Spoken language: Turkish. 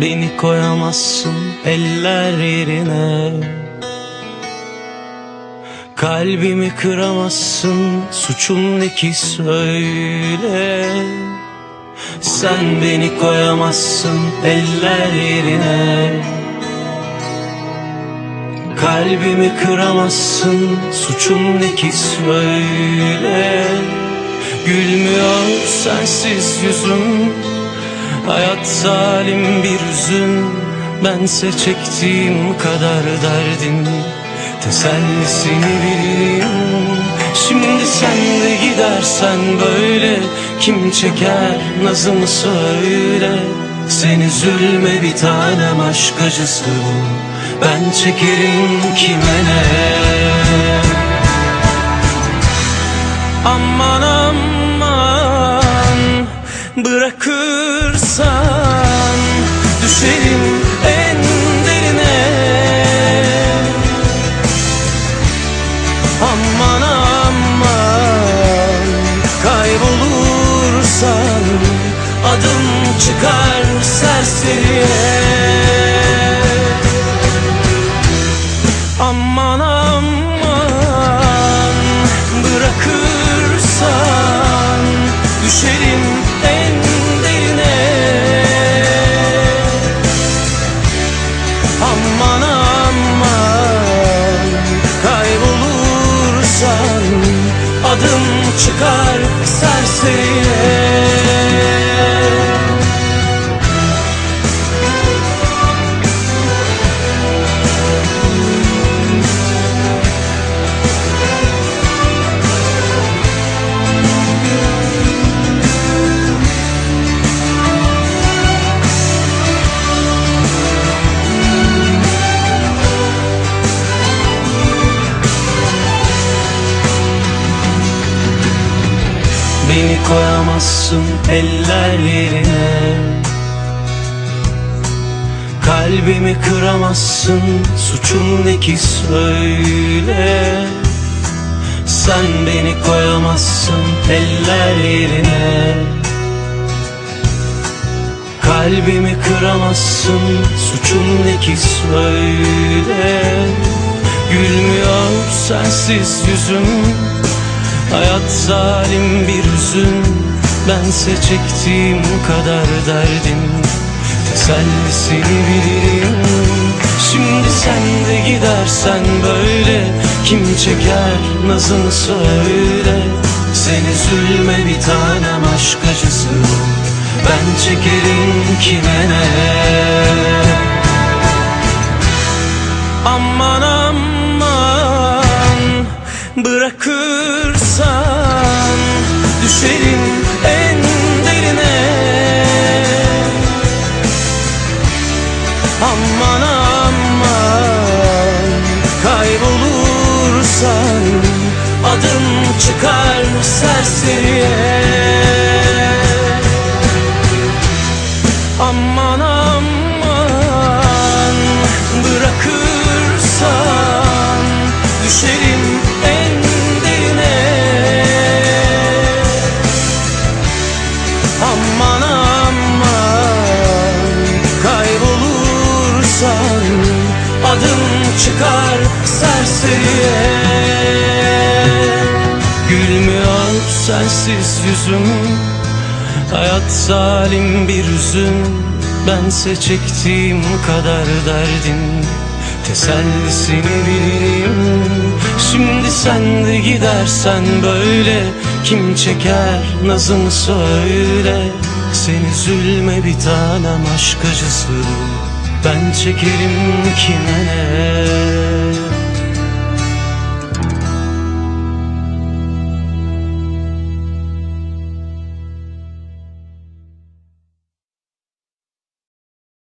Beni koyamazsın eller yerine. Kalbimi kıramazsın suçun ne ki söyle. Sen beni koyamazsın eller yerine. Kalbimi kıramazsın suçum ne ki söyle. Gülmüyor sensiz yüzüm Hayat zalim bir üzün Bense çektiğim kadar derdin. Tesellisini bilirim Şimdi sen de gidersen böyle Kim çeker nazımı söyle. Sen üzülme bir tanem aşk acısı bu. Ben çekerim kime ne? Aman aman Bırakırsan Adım çıkar serseriye Beni koyamazsın eller yerine Kalbimi kıramazsın suçum ne ki söyle. Sen beni koyamazsın eller yerine Kalbimi kıramazsın suçum ne ki söyle. Gülmüyor sensiz yüzüm Hayat zalim bir hüzün. Bense çektiğim kadar derdin. Tesellisini bilirim. Şimdi sen de gidersen böyle. Kim çeker nazını söyle. Sen üzülme bir tanem aşk acısı. Ben çekerim kime ne Düşerim en derine. Aman aman Kaybolursan Adım çıkar serseriye. Aman aman Bırakırsan Düşerim çıkar serseriye. Gülmüyor sensiz yüzüm. Hayat zalim bir üzün Bense çektiğim kadar derdin Tesellisini bilirim Şimdi sen de gidersen böyle. Kim çeker nazımı söyle. Sen üzülme bir tanem aşk acısı ben çekerim kime? ne